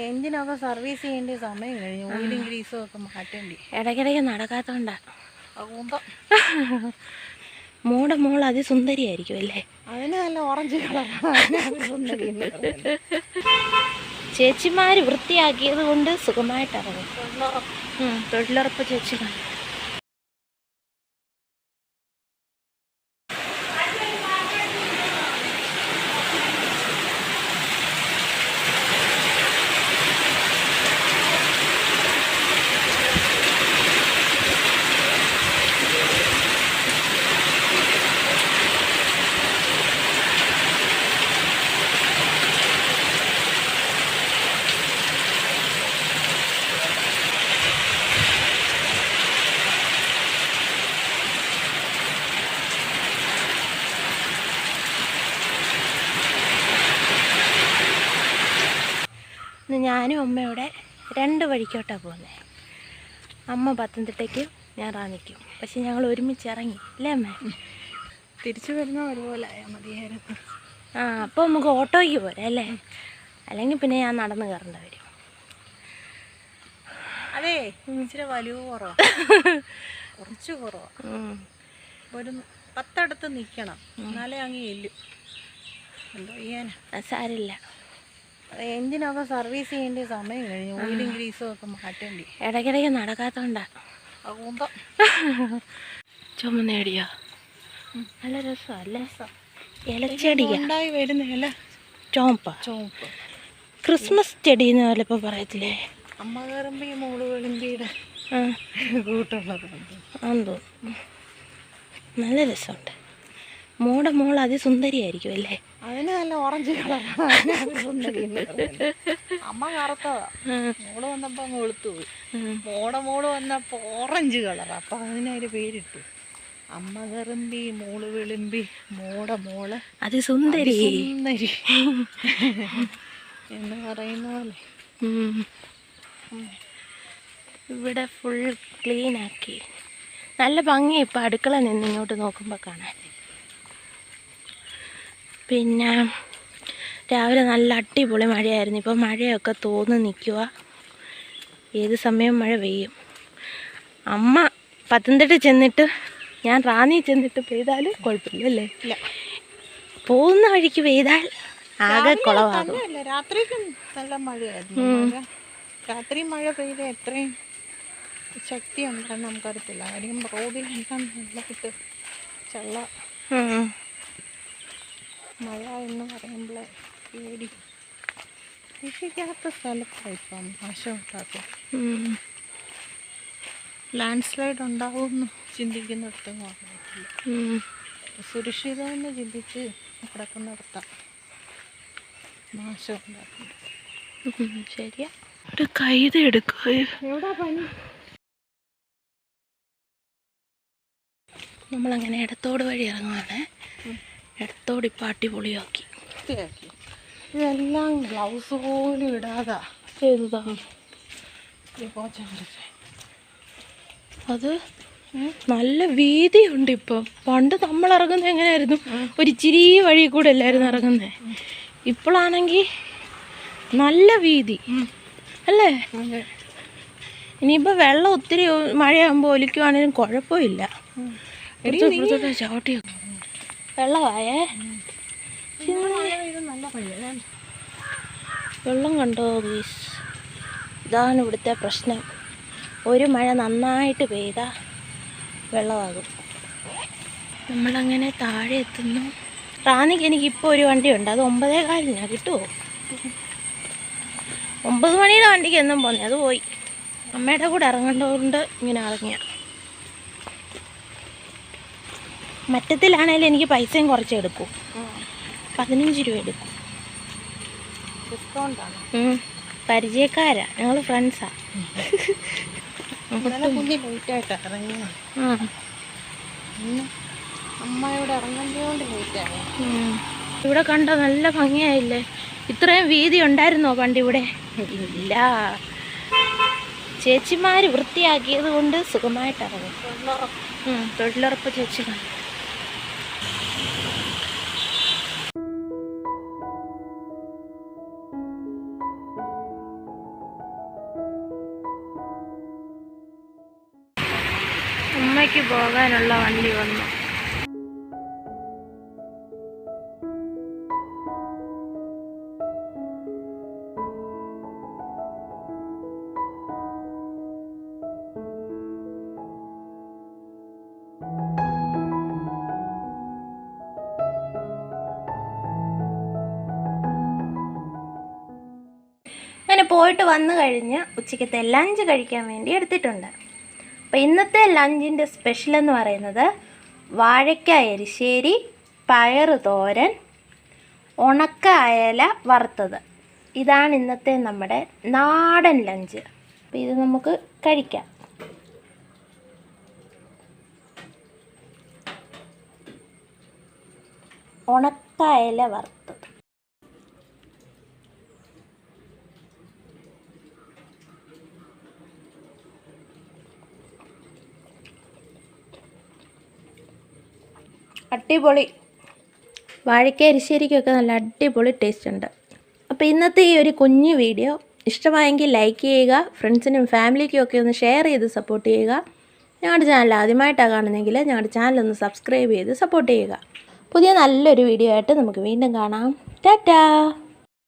എഞ്ചിനൊക്കെ service ചെയ്യേണ്ട സമയം കഴിഞ്ഞു. ഓയിലും ഗ്രീസും ഒക്കെ മാറ്റേണ്ടി. ഇടയ്ക്കിടയ്ക്ക് നടക്കാത്തോണ്ടാ. മോടെ മോൾ അതിസുന്ദരിയായിരിക്കും അല്ലേ? അതിന് നല്ല ഓറഞ്ച് കളറാണ് ചേച്ചിമാര് വൃത്തിയാക്കിയത് കൊണ്ട് സുഖമായിട്ട് ഇറങ്ങും ഉം, തൊഴിലുറപ്പ് ചേച്ചിമാർ ഞാനും അമ്മയുടെ രണ്ട് വഴിക്കോട്ടാണ് പോകുന്നത് അമ്മ പത്തനംതിട്ടയ്ക്കും ഞാൻ റാന്നിക്കും. പക്ഷെ ഞങ്ങൾ ഒരുമിച്ച് ഇറങ്ങി. അല്ലേ അമ്മ? തിരിച്ചു വരുന്ന ഒരുപോലെ ആയാൽ മതിയായിരുന്നു ആ അപ്പോൾ നമുക്ക് ഓട്ടോയ്ക്ക് പോരാ അല്ലേ? അല്ലെങ്കിൽ പിന്നെ ഞാൻ നടന്ന് കയറേണ്ട വരും. അതെ ഇച്ചിരി വലിയ കുറവാ. കുറച്ച് കുറവാ. ഉം. ഒരു പത്തടുത്ത് നിൽക്കണം എന്നാലേ അങ്ങ് എല്ലു എന്തോ ചെയ്യാനാ? സാരില്ല എഞ്ചിനൊക്കെ സർവീസ് ചെയ്യേണ്ട സമയം കഴിഞ്ഞു? ഓയിലും ഗ്രീസും ഒക്കെ മാറ്റേണ്ടി. ഇടയ്ക്കിടയ്ക്ക് നടക്കാത്തോണ്ടാ. അതുകൊണ്ട് ചുമന്നേടിയോ? നല്ല രസമല്ലേ വരുന്ന ഇല. ചോമ്പ. ചോമ്പ. ക്രിസ്മസ് ചെടി എന്ന് പോലെ ഇപ്പോൾ പറയത്തില്ലേ? അമ്മ കയറുമ്പോ ഈ മോൾ വെളുമ്പിയുടെ കൂട്ടുള്ളതാണ് നല്ല രസമുണ്ട്. മോടെ മോൾ അതിസുന്ദരിയായിരിക്കും അല്ലേ? അതിന് നല്ല ഓറഞ്ച് കളറാണ്. അമ്മ കറുത്തതാ. മോൾ വന്നപ്പോ അങ്ങ് വെളുത്തു പോയി. മോടെ മോൾ വന്നപ്പോ ഓറഞ്ച് കളറാ. അപ്പൊ അതിനൊരു പേരിട്ടു. അമ്മ കറുമ്പി മോൾ വിളുമ്പി മോടെ മോൾ അത് സുന്ദരി. സുന്ദരി എന്ന് പറയുന്ന പോലെ. ഇവിടെ ഫുൾ ക്ലീൻ ആക്കി. നല്ല ഭംഗി ഇപ്പം അടുക്കള നിന്ന് ഇങ്ങോട്ട് നോക്കുമ്പോൾ കാണാൻ. പിന്നെ രാവിലെ നല്ല അടിപൊളി മഴയായിരുന്നു. ഇപ്പോൾ മഴയൊക്കെ തോന്നി നിൽക്കുക ഏത് സമയം മഴ പെയ്യും? അമ്മ പത്തനംതിട്ട ചെന്നിട്ട് ഞാൻ റാന്നി ചെന്നിട്ട് പെയ്താൽ കുഴപ്പമില്ല അല്ലേ? ഇല്ല. പോകുന്ന വഴിക്ക് പെയ്താൽ ആകെ കുളവാകും രാത്രിക്കും നല്ല മഴയായിരുന്നു. രാത്രി മഴ പെയ്ത എത്രയും ശക്തി ഉണ്ടെന്ന് നമുക്കറിയത്തില്ല. കാര്യം റോഡിൽ വെള്ളമിട്ട് ചള്ള. മഴ എന്ന് പറയുമ്പോൾ പേടി. കൃഷിക്കാത്ത സ്ഥലത്താണ് ഇപ്പം നാശം ഉണ്ടാക്കും. ലാൻഡ് സ്ലൈഡ് ഉണ്ടാവുമെന്ന് ചിന്തിക്കുന്നിടത്തും കുഴപ്പമില്ല സുരക്ഷിതമെന്ന് ചിന്തിച്ച് കിടക്കുന്നിടത്താണ് നാശം ഉണ്ടാക്കുന്നത്. ഉം, ശരിയാ. ഒരു കൈത എടുക്കുക എവിടെ പനി? നമ്മളങ്ങനെ ഇടത്തോട് വഴി ഇറങ്ങുവാണ്. ഇടത്തോട് പാട്ടി പൊളിയാക്കി. ഇതെല്ലാം ഗ്ലൗസ് പോലും ഇടാതാ. അത് നല്ല വീതിയുണ്ട് ഇപ്പം. പണ്ട് നമ്മൾ ഇറങ്ങുന്നത് എങ്ങനെയായിരുന്നു? ഒരു ഇച്ചിരി വഴി കൂടെ അല്ലായിരുന്നു ഇറങ്ങുന്നത് ഇപ്പോഴാണെങ്കിൽ നല്ല വീതി. അല്ലേ? ഇനിയിപ്പോൾ വെള്ളം ഒത്തിരി മഴയാകുമ്പോൾ ഒലിക്കുവാണെങ്കിലും കുഴപ്പമില്ല. ചവിട്ടിയൊക്കെ. വെള്ളമായേ. വെള്ളം കണ്ടോ ഗീസ്? ഇതാണ് ഇവിടുത്തെ പ്രശ്നം. ഒരു മഴ നന്നായിട്ട് പെയ്താൽ വെള്ളമാകും. നമ്മളങ്ങനെ താഴെ എത്തുന്നു. റാന്നിക്ക് എനിക്കിപ്പോൾ ഒരു വണ്ടിയുണ്ട്. അത് ഒമ്പതേ കാലിനാ കിട്ടുമോ ഒമ്പത് മണിയുടെ വണ്ടിക്ക് എന്നും പോന്നെ. അത് പോയി. അമ്മയുടെ കൂടെ ഇറങ്ങേണ്ടതുകൊണ്ട് ഇങ്ങനെ ഇറങ്ങിയ. മറ്റത്തിലാണേലും എനിക്ക് പൈസയും കുറച്ച് എടുക്കും. പതിനഞ്ച് രൂപ എടുക്കും. പരിചയക്കാരാ. ഞങ്ങൾ ഫ്രണ്ട്സാ ഇവിടെ കണ്ടോ നല്ല ഭംഗിയായില്ലേ? ഇത്രയും വീതി ഉണ്ടായിരുന്നോ പണ്ട് ഇവിടെ? ഇല്ല. ചേച്ചിമാര് വൃത്തിയാക്കിയത് കൊണ്ട് സുഖമായിട്ട് ഇറങ്ങും ഉം, തൊഴിലുറപ്പ് ചേച്ചിമാർ അമ്മയ്ക്ക് പോകാനുള്ള വണ്ടി വന്നു. പോയിട്ട് വന്നു കഴിഞ്ഞ് ഉച്ചയ്ക്കത്തെ ലഞ്ച് കഴിക്കാൻ വേണ്ടി എടുത്തിട്ടുണ്ട്. അപ്പോൾ ഇന്നത്തെ ലഞ്ചിന്റെ സ്പെഷ്യൽ എന്ന് പറയുന്നത് വാഴയ്ക്ക എരിശ്ശേരി പയറ് തോരൻ ഉണക്ക അയല വറുത്തത്. ഇതാണ് ഇന്നത്തെ നമ്മുടെ നാടൻ ലഞ്ച്. അപ്പോൾ ഇത് നമുക്ക് കഴിക്കാം. ഉണക്ക അയല വറുത്തത്. അടിപൊളി. വാഴയ്ക്ക എരിശ്ശേരിക്കൊക്കെ നല്ല അടിപൊളി ടേസ്റ്റ് ഉണ്ട്. അപ്പോൾ ഇന്നത്തെ ഈ ഒരു കുഞ്ഞു വീഡിയോ ഇഷ്ടമായെങ്കിൽ ലൈക്ക് ചെയ്യുക ഫ്രണ്ട്സിനും ഫാമിലിക്കും ഒക്കെ ഒന്ന് ഷെയർ ചെയ്ത് സപ്പോർട്ട് ചെയ്യുക. ഞങ്ങളുടെ ചാനൽ ആദ്യമായിട്ടാണ് കാണുന്നതെങ്കിൽ ഞങ്ങളുടെ ചാനൽ ഒന്ന് സബ്സ്ക്രൈബ് ചെയ്ത് സപ്പോർട്ട് ചെയ്യുക. പുതിയ നല്ലൊരു വീഡിയോ ആയിട്ട് നമുക്ക് വീണ്ടും കാണാം. ടാറ്റാ!